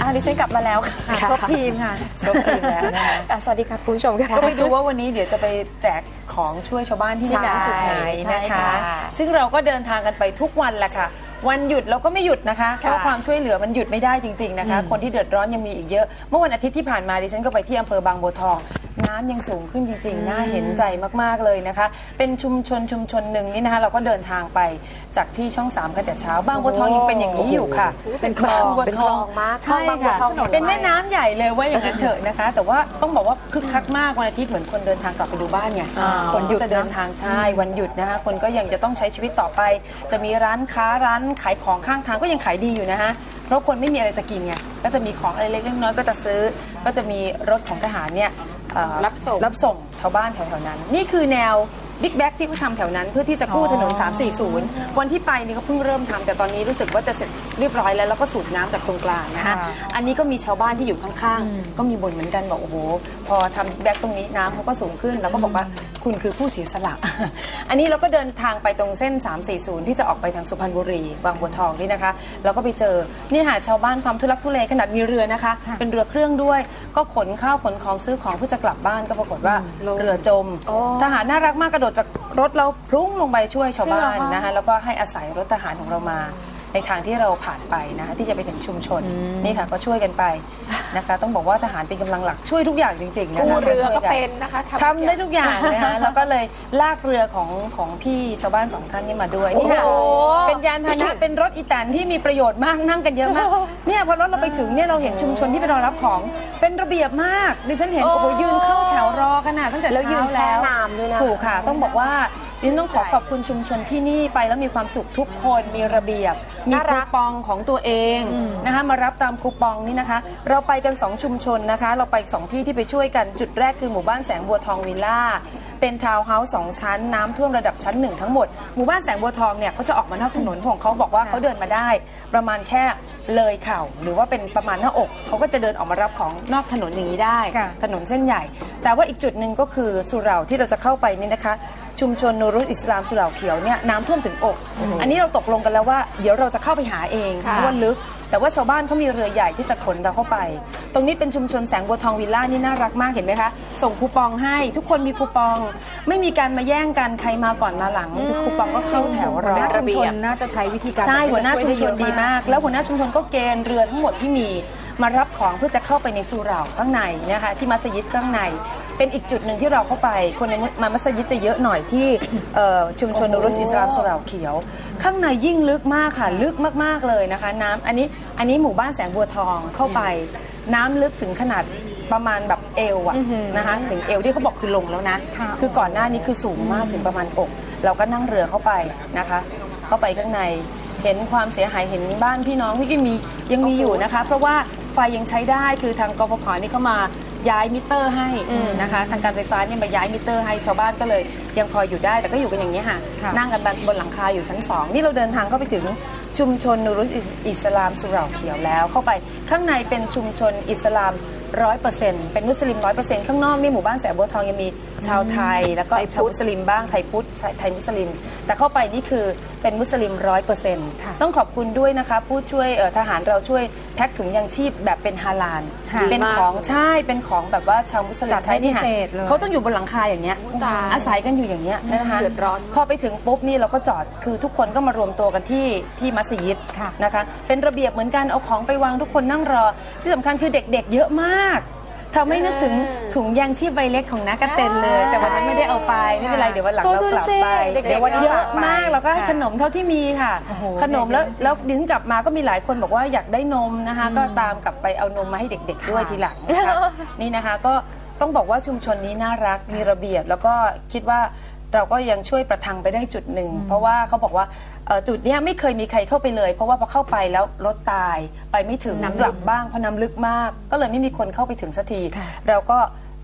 อะดิฉันกลับมาแล้วค่ะค่ะครบทีมค่ะครบทีมแล้วนะคะอะสวัสดีค่ะคุณผู้ชมค่ะ ก็ไปดูว่าวันนี้เดี๋ยวจะไปแจกของช่วยชาวบ้านที่ใช่ไหนจุดไหนใช่นะคะ ค่ะซึ่งเราก็เดินทางกันไปทุกวันแหละค่ะ วันหยุดเราก็ไม่หยุดนะคะเพค่ะราะความช่วยเหลือมันหยุดไม่ได้จริงๆนะคะอืมคนที่เดือดร้อนยังมีอีกเยอะ เมื่อวันอาทิตย์ที่ผ่านมาดิฉันก็ไปที่อำเภอบางบัวทอง น้ำยังสูงขึ้นจริง ๆ น่าเห็นใจมากๆเลยนะคะ เป็นชุมชนชุมชนหนึ่งนี่นะคะ เราก็เดินทางไปจากที่ช่องสามกันแต่เช้าบางบัวทองยังเป็นอย่างนี้อยู่ค่ะเป็นคลองบางบัวเป็นทคลอองงมากใช่บางบัวค่ะทองถนนเป็นแม่ไม้น้ำใหญ่เลยว่าอย่างนั้นเถอะนะคะ แต่ว่าต้องบอกว่าคึกคักมากวันอาทิตย์เหมือนคนเดินทางกลับไปดูบ้านไงอ่า คนหยุดจะเดินทางใช่วันหยุดนะคะ คนก็ยังจะต้องใช้ชีวิตต่อไป จะมีร้านค้าร้านขายของข้างทางก็ยังขายดีอยู่นะคะเพราะคนไม่มีอะไรจะกินไงก็จะมีของอะไรเล็กๆน้อยๆก็จะซื้อ ก็จะมีรถของทหารเนี่ย เอ่อรับส่ง รับส่งชาวบ้านแถวๆนั้น นี่คือแนวบิ๊กแบ็กที่เขาทำแถวนั้น เพื่อที่จะกู้ถนน 340 วันที่ไปนี่เขาเพิ่งเริ่มทำแต่ตอนนี้รู้สึกว่าจะเสร็จเรียบร้อยแล้วแล้วก็สูบน้ำจากตรงกลางนะคะค่ะอันนี้ก็มีชาวบ้านที่อยู่ข้างอืมๆก็มีบ่นเหมือนกันบอกโอ้โหพอทำบิ๊กแบ็กตรงนี้น้ำเขาก็สูงขึ้น แล้วก็บอกว่า คุณคือผู้เสียสละ อันนี้เราก็เดินทางไปตรงเส้น 340 ที่จะออกไปทางสุพรรณบุรี บางบัวทองนี่นะคะ เราก็ไปเจอ นี่ค่ะชาวบ้านความทุลักทุเลขนาดมีเรือนะคะ เป็นเรือเครื่องด้วย ก็ขนข้าวขนของซื้อของเพื่อจะกลับบ้านก็ปรากฏว่าลงเรือจมโอ้ทหารน่ารักมากกระโดดจากรถเราพลุ้งลงไปช่วยชาวบ้านจริงเหรอคะนะคะ แล้วก็ให้อาศัยรถทหารของเรามา ในทางที่เราผ่านไปนะคะที่จะไปถึงชุมชนอืมนี่ค่ะก็ช่วยกันไปนะคะต้องบอกว่าทหารเป็นกำลังหลักช่วยทุกอย่างจริงๆนะคะกู้เรือก็ช่วยนเป็นนะคะทำได้ทุกอย่างนะคะแล้วก็เลยลากเรือของของพี่ชาวบ้านสองท่านนี่มาด้วยนี่ค่ะโอ้โหเป็นยานพาหนะเป็นรถอีแตนที่มีประโยชน์มากนั่งกันเยอะมากเนี่ยพอรถเราไปถึงเนี่ยเราเห็นชุมชนที่ไปรอรับของเป็นระเบียบมากดิฉันเห็นโอ้โหยืนเข้าแถวรอกันนะตั้งแต่แล้วยืเช้านแช่แล้วน้ำด้วยนะถูกค่ะ ต้องบอกว่า ดิฉันต้องขอขอบคุณชุมชนที่นี่ไปแล้วมีความสุขทุกคนมีระเบียบ มีน่ารัคูกปองของตัวเองอืม นะคะมารับตามคูปองนี่นะคะ เราไปกัน 2 ชุมชนนะคะ เราไปสองที่ที่ไปช่วยกันจุดแรกคือหมู่บ้านแสงบัวทองวิลล่า เป็นทาวน์เฮาส์สองชั้นน้ำท่วมระดับชั้นหนึ่งทั้งหมด หมู่บ้านแสงบัวทองเนี่ยเขาจะออกมานอกถนนของเขาบอกว่าเขาเดินมาได้ ประมาณแค่เลยเข่าหรือว่าเป็นประมาณหน้าอกเขาก็จะเดินออกมารับของนอกถนนอย่างนี้ได้ ค่ะ ถนนเส้นใหญ่ แต่ว่าอีกจุดหนึ่งก็คือสุเหร่าที่เราจะเข้าไปนี่นะคะ ชุมชนนูรุสอิสลามสุเหร่าเขียวเนี่ยน้ำท่วมถึงอก อันนี้เราตกลงกันแล้วว่าเดี๋ยวเราจะเข้าไปหาเองเพค่ะราะว่าลึก แต่ว่าชาวบ้านเขามีเรือใหญ่ที่จะขนเราเข้าไป ตรงนี้เป็นชุมชนแสงบัวทองวิลล่านี่น่ารักมากเห็นไหมคะ ส่งคูปองให้ ทุกคนมีคูปอง ไม่มีการมาแย่งกันใครมาก่อนมาหลังคูปองก็เข้าแถวรอ หัวหน้าชุมชนน่าจะใช้วิธีการใช่แบบหัวหน้าชุมชนดีมาก แล้ววหัวหน้าชุมชนก็เกณฑ์เรือทั้งหมดที่มีมารับของเพื่อจะเข้าไปในสุเหร่าข้างในนะคะที่มัสยิดข้างใน เป็นอีกจุดหนึ่งที่เราเข้าไป คนในมามัสยิดจะเยอะหน่อยที่เอ่อชุมชนนูรุสอิสลามสุเหร่าเขียว ข้างในยิ่งลึกมากค่ะ ลึกมากๆเลยนะคะ น้ำอันนี้อันนี้หมู่บ้านแสงบัวทองเข้าไป น้ำลึกถึงขนาดประมาณแบบเอวอะอื้อหือนะคะถึงเอวที่เขาบอกคือลงแล้วนะ ค่ะ คือก่อนหน้านี้คือสูงมากถึงประมาณอก เราก็นั่งเรือเข้าไปนะคะ เข้าไปข้างในเห็นความเสียหายเห็นบ้านพี่น้องที่ยังมียังมีอยู่นะคะ เพราะว่าไฟยังใช้ได้คือทางกฟผนี่เขามา ย้ายมิเตอร์ให้อืมนะคะ ทางการไฟฟ้าเนี่ยมาย้ายมิเตอร์ให้ชาวบ้านก็เลยยังพออยู่ได้ แต่ก็อยู่กันอย่างนี้ยค่ะ ค่ะนั่งกันบนหลังคาอยู่ชั้นสองนี่เราเดินทางเข้าไปถึงชุมชนนูรุสอิสลามสุเหร่าเขียวแล้ว เข้าไปข้างในเป็นชุมชนอิสลามร้อยเปอร์เซ็นต์เป็นมุสลิมร้อยเปอร์เซ็นต์ข้างนอกนี่หมู่บ้านแสงบัวทองยังมีชาวไทย แล้วก็ไทยพุทธ ชาวมุสลิมบ้างไทยพุทธชายไทยมุสลิม แต่เข้าไปนี่คือเป็นมุสลิมร้อยเปอร์เซ็นต์ค่ะ ต้องขอบคุณด้วยนะคะผู้ช่วยเอ่อทหารเราช่วยแพ็คถุงยังชีพแบบเป็นฮาลาลค่ะเป็นของใช่เป็นของแบบว่าชาวมุสลิมจัดให้ใช้นี่ค่ะพิเศษเลยเขาต้องอยู่บนหลังคาอย่างเงี้ยตาย อาศัยกันอยู่อย่างเงี้ยนะคะเดือดร้อนพอไปถึงปุ๊บนี่เราก็จอดคือทุกคนก็มารวมตัวกันที่ที่มัสยิดค่ะนะคะ เป็นระเบียบเหมือนกันเอาของไปวางทุกคนนั่งรอ ที่สำคัญคือเด็กๆ เยอะมาก ทำให้นึกถึงอืมถุงยางชีพใบเล็กของนักกระเต็นเลย แต่วันนั้นไม่ได้เอาไปไม่เป็นไรเดี๋ยววันหลังเรากลับไปเด็กๆเดี๋ยววันเยอะมากเราก็ให้ค่ะขนมเท่าที่มีค่ะโอ้โหขนมแล้วเด็กๆแล้วดิฉันกลับมาก็มีหลายคนบอกว่าอยากได้นมนะคะ ก็ตามกลับไปเอานมมาให้เด็ก ๆ ด้วยทีหลังนะคะนี่นะคะก็ต้องบอกว่าชุมชนนี้น่ารักมีระเบียบแล้วก็คิดว่า เราก็ยังช่วยประทังไปได้จุดหนึ่ง เพราะว่าเขาบอกว่าเอ่อจุดเนี้ยไม่เคยมีใครเข้าไปเลย เพราะว่าพอเข้าไปแล้วรถตายไปไม่ถึงน้ำลึกกลับบ้างเพราะน้ำลึกมาก ก็เลยไม่มีคนเข้าไปถึงสักทีค่ะเราก็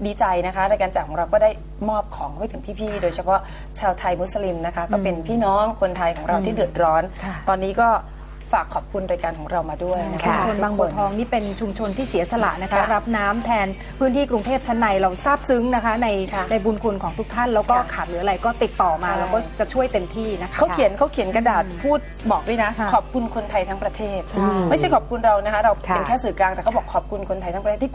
ดีใจนะคะรายการจากของเราก็ได้มอบของไปถึงพี่ๆ โดยเฉพาะชาวไทยมุสลิมนะคะ ก็เป็นพี่น้องคนไทยของเราที่เดือดร้อนค่ะตอนนี้ก็ ฝากขอบคุณรายการของเรามาด้วยนะชุคะมชนบางบัวทองนี่เป็นชุมชนที่เสียสละนะคะ ค่ะรับน้ำแทนพื้นที่กรุงเทพชั้นในเราซาบซึ้งนะคะ ในค่ะในบุญคุณของทุกท่านแล้วก็ค่ะขาดเหลืออะไรก็ติดต่อมาใช่แล้วก็จะช่วยเต็มที่นะคะ เขาเขียนเขาเขียนกระดาษพูดบอกด้วยนะ ค่ะขอบคุณคนไทยทั้งประเทศ ใช่ไม่ใช่ขอบคุณเรานะคะ เราค่ะเป็นแค่สื่อกลางแต่เขาบอกขอบคุณคนไทยทั้งประเทศที่